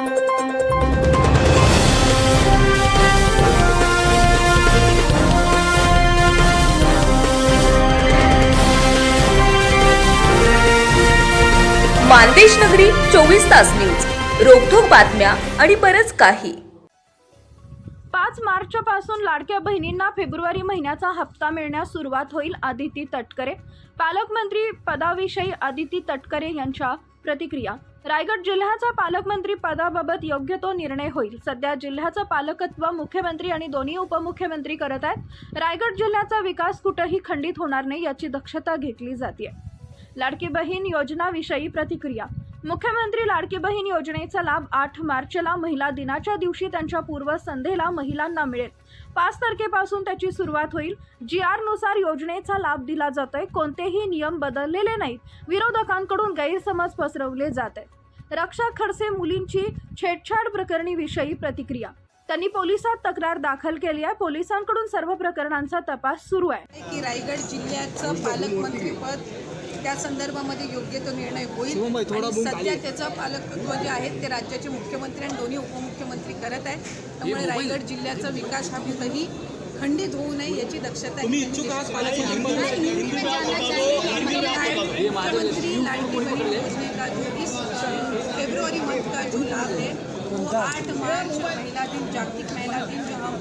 मानदेश नगरी चोवीस तास न्यूज. रोखोक बातम्या आणि बरच काही. पाच मार्चपासून लाडक्या बहिणींना फेब्रुवारी महिन्याचा हप्ता मिळण्यास सुरुवात होईल आदिती तटकरे. पालकमंत्री पदाविषयी आदिती तटकरे यांच्या प्रतिक्रिया. रायगड जिल्ह्याचा पालकमंत्री पदाबाबत योग्य तो निर्णय होईल. सध्या जिल्ह्याचं पालकत्व मुख्यमंत्री आणि दोन्ही उपमुख्यमंत्री करत आहेत. रायगड जिल्ह्याचा विकास कुठंही खंडित होणार नाही याची दक्षता घेतली जाते लाडकी बहीण योजनाविषयी प्रतिक्रिया मुख्यमंत्री लाडकी बहीण योजनेचा लाभ आठ मार्चला महिला दिनाच्या दिवशी त्यांच्या पूर्वसंध्येला महिलांना मिळेल. पाच तारखेपासून त्याची सुरुवात होईल. जी आरनुसार योजनेचा लाभ दिला जातोय. कोणतेही नियम बदललेले नाहीत. विरोधकांकडून गैरसमज पसरवले जात आहेत रक्षा खडसे मुलींची छेडछाड प्रकरणी विषयी प्रतिक्रिया. त्यांनी पोलिसात तक्रार दाखल केली आहे. पोलिसांकडून सर्व प्रकरणांचा तपास सुरू आहे. की रायगड जिल्ह्याचं पालकमंत्रीपद त्या संदर्भामध्ये योग्य तो निर्णय होईल. सध्या त्याचं पालकत्व जे आहे ते राज्याचे मुख्यमंत्री आणि दोन्ही उपमुख्यमंत्री करत आहेत. त्यामुळे रायगड जिल्ह्याचा विकास हा कुठंही खंडित होऊ नये याची दक्षता आहात मुख्यमंत्री लाडली बहन योजना का जो इस मंथ का जो लाभ है आठ मार्च महिला दिन जागतिक महिला दिन जो हम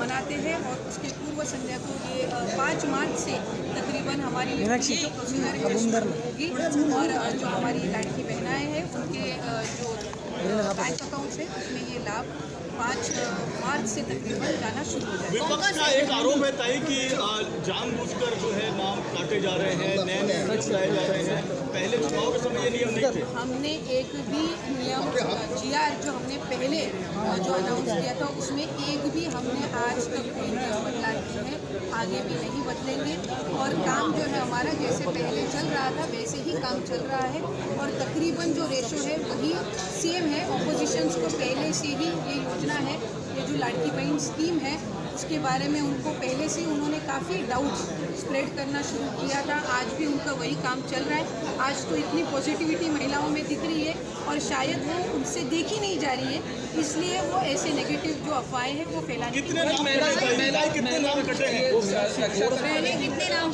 मनाते हैं और उसके पूर्व संध्या को ये पाँच मार्च से तकरीबन हमारी प्रोसीजर होगी। और जो हमारी लाड़की बहनाएँ हैं उनके जो बैंक अकाउंट है उसमें ये लाभ पाँच मार्च से तकरीबन जाना शुरू हो जाएगा। विपक्ष का एक आरोप है ताई कि जानबूझकर जो है नाम काटे जा रहे हैं नए नए लाए जा रहे हैं। पहले चुनाव के समय ये नियम नहीं थे। हमने एक भी नियम जीआर जो हमने पहले जो अनाउंस किया था उसमें एक भी हमने आज तक कोई नियम बदला नहीं है आगे भी नहीं बदलेंगे। और काम जो है हमारा जैसे पहले चल रहा था वैसे ही काम चल रहा है। और तकरीबन जो रेशो है वही सेम है। ऑपोजिशंस को पहले से ही ये योजना है ये जो लाड़की बहन स्कीम है उसके बारे में उनको पहले से उन्होंने काफ़ी डाउट स्प्रेड करना शुरू किया था। आज भी उनका वही काम चल रहा है। आज तो इतनी पॉजिटिविटी महिलाओं में दिख रही है और शायद वो उनसे देखी नहीं जा रही है। इसलिए वो ऐसे नेगेटिव जो अफवाहें हैं वो फैलाने की कितने नाम कटे हैं? कितने नाम कटे हैं पहले कितने नाम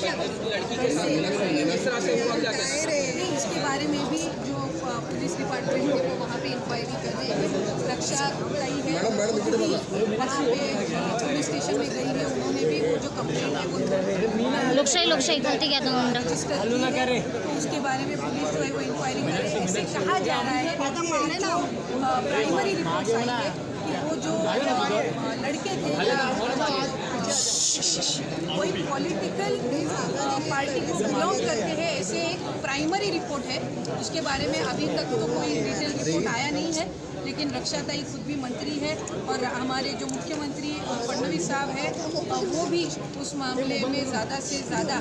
नहीं इसके बारे में भी पुलिस डिपार्टमेंट है वो वहाँ पे इंक्वायरी कर रहे हैं। रक्षा कई है वहाँ पे पुलिस स्टेशन में गई है उन्होंने भी वो जो कंप्लेंट है वो लोकशाही लोकशाही घ्या दोन रजिस्टर तो उसके बारे में पुलिस जो है वो इंक्वायरी कर रही है ऐसे कहा जा रहा है कि जो प्राइमरी रिपोर्ट्स आई है कि वो जो लड़के थे या कोई पॉलिटिकल पार्टी को बिलोंग करते हैं, ऐसे एक प्राइमरी रिपोर्ट है, उसके बारे में अभी तक तो कोई डिटेल रिपोर्ट आया नहीं है, लेकिन रक्षाताई खुद भी मंत्री है और हमारे जो मुख्यमंत्री, फडणवीस साहब हैं, वो भी उस मामले में ज़्यादा से ज़्यादा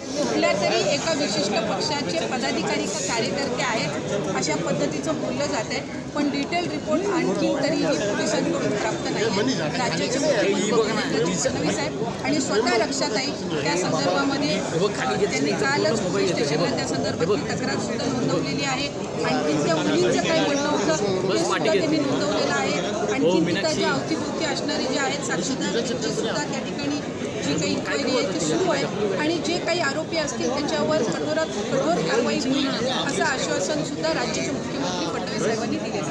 कुठल्या तरी एका विशिष्ट पक्षाचे पदाधिकारी का कार्यकर्ते आहेत अशा पद्धतीचं बोललं जात आहे पण डिटेल रिपोर्ट आणखी तरीही पोलिसांकडून प्राप्त नाही राज्याचे मुख्यमंत्री फडणवीस साहेब आणि स्वतः लक्षात आहे त्या संदर्भामध्ये त्यांनी कालच पोलीस स्टेशनला त्या संदर्भातली तक्रार सुद्धा नोंदवलेली आहे. आणखी त्या मुलींचं काही म्हणणं होतं ते सुद्धा त्यांनी नोंदवलं आणखी तिथं जे अवतीभोवती असणारे जे आहेत साक्षीदार त्यांची सुद्धा त्या ठिकाणी जी काही इन्क्वायरी आहे ती सुरू आहे. आणि जे काही आरोपी असतील त्याच्यावर कठोरात कठोर कारवाई होईल असं आश्वासन सुद्धा राज्याचे मुख्यमंत्री फडणवीस साहेबांनी दिले